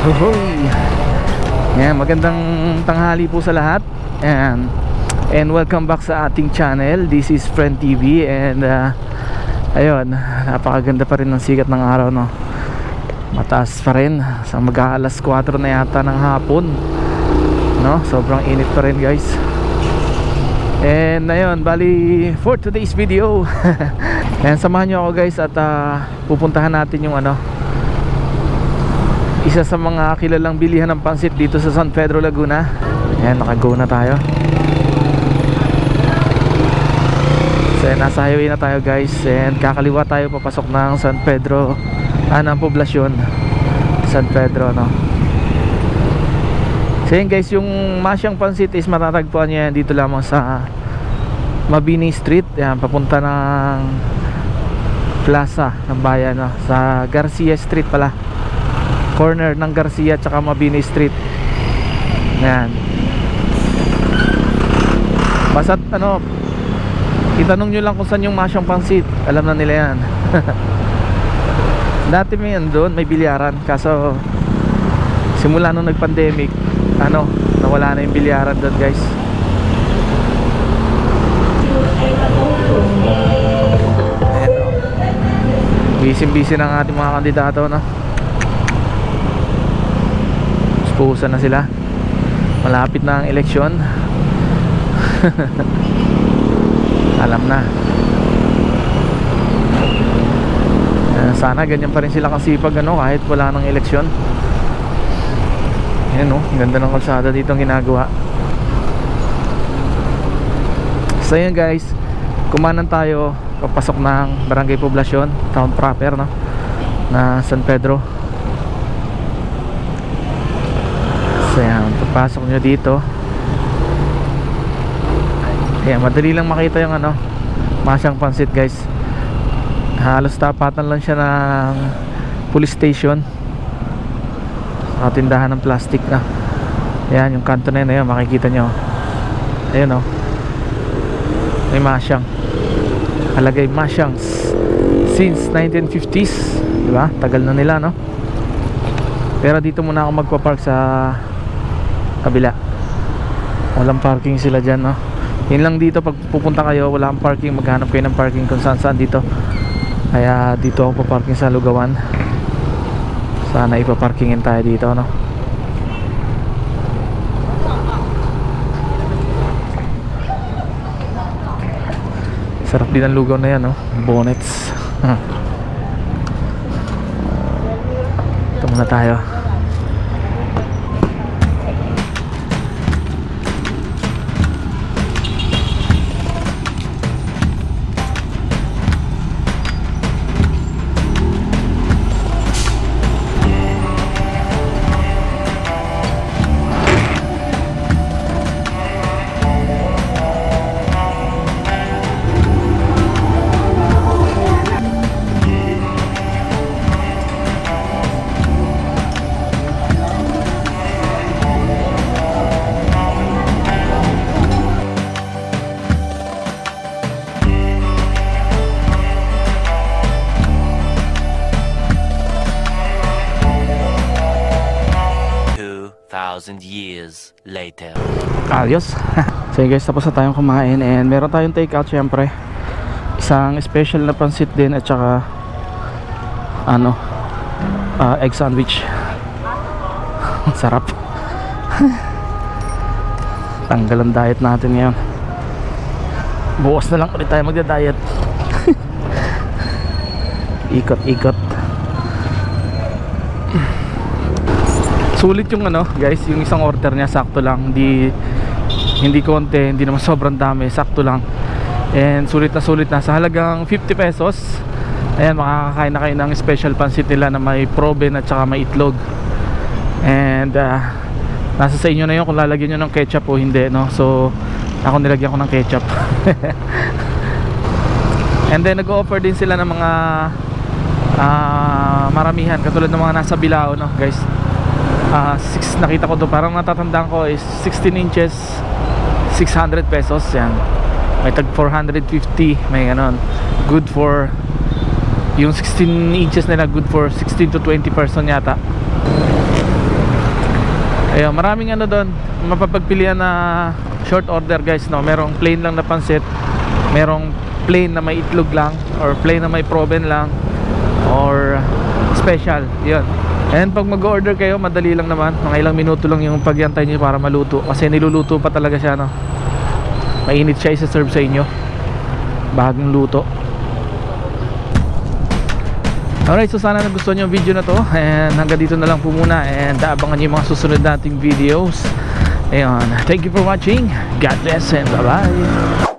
Hoy. Yan, magandang tanghali po sa lahat. And and welcome back sa ating channel. This is Friend TV and uh, ayun, napakaganda pa rin ng sikat ng araw no. Mataas pa rin sa mag-aalas 4 na yata ng hapon. No, sobrang init pa rin, guys. And ayun, bali for today's video. Ayan, samahan nyo ako guys at ah, pupuntahan natin yung ano isa sa mga kilalang bilihan ng pansit dito sa San Pedro Laguna. Ayan, naka-go na tayo. So, ayan, nasa highway na tayo guys and kakaliwa tayo papasok ng San Pedro ah, ng poblasyon San Pedro, no? So yun guys, yung Masyang Pansit is matatagpuan niya yan dito lamang sa Mabini Street. Yan, papunta ng Plaza ng Bayan, no? sa Garcia Street pala. Corner ng Garcia tsaka Mabini Street. Yan. Basta't ano, itanong nyo lang kung saan yung Masyang Pansit. Alam na nila yan. Dati may doon, may bilyaran. Kaso, simula nung nag-pandemic, ano, nawala na yung bilyaran doon guys. Ayan o. Busy-busy ng ating mga kandidato, no? Puspusan na sila. Malapit na ang eleksyon. Alam na. Eh, Sana ganyan pa rin sila kasipag ano, kahit wala nang eleksyon. Ayan oh, ganda ng kalsada dito ang ginagawa. So yun guys, kumanan tayo papasok ng Barangay Poblasyon, town proper no, na San Pedro. So yan, papasok nyo dito. Ayan, madali lang makita yung ano, masyang pansit guys. Halos tapatan lang siya ng police station. Mga tindahan ng plastic na yan yung kanto na yun ayun, makikita nyo ayun o may masyang. Halagay masyang since 1950s di ba? Tagal na nila no? Pero dito muna ako magpa-park sa kabila. Walang parking sila dyan no yun lang dito pag pupunta kayo wala kang parking maghanap kayo ng parking kung saan saan dito. Kaya dito ako pa-parking sa Lugawan. Sana ipaparkingin tayo dito no? Sarap din ang lugaw na yan no? Bonnets. Ito muna tayo Two thousand years later. Ayos. so guys, tapos na tayong kumain and meron tayong take out syempre. Isang special na pansit din at saka ano, ah, egg sandwich. Sarap. Tanggal ang diet natin ngayon. Bukas na lang ulit tayo magda-diet. Ikot-ikot. Sulit yung ano, guys, yung isang order niya sakto lang, hindi hindi konti, hindi naman sobrang dami, sakto lang. And sulit na sulit na sa halagang 50 pesos. Ayan, makakakain na kayo ng special pansit nila na may proben at saka may itlog. And ah, nasa sa inyo na yun kung lalagyan nyo ng ketchup o hindi, no? So, ako nilagyan ko ng ketchup. And then nag-offer din sila ng mga ah, maramihan katulad ng mga nasa Bilao, no, guys. Ah, six nakita ko to. Parang natatandaan ko is 16 inches 600 pesos yan. May tag 450 may ganon. Good for yung 16 inches nila good for 16 to 20 person yata. Ayun, maraming ano doon, mapapagpilian na short order guys, no. Merong plain lang na pansit, merong plain na may itlog lang or plain na may proben lang or special. 'Yun. And pag mag-order kayo, madali lang naman. Mga ilang minuto lang yung pagyantay niyo para maluto kasi niluluto pa talaga siya, no. Mainit siya isa-serve sa inyo. Bagong luto. Alright, so sana nagustuhan nyo yung video na to And hanggang dito na lang po muna And abangan nyo yung mga susunod nating videos Ayun, thank you for watching God bless and bye bye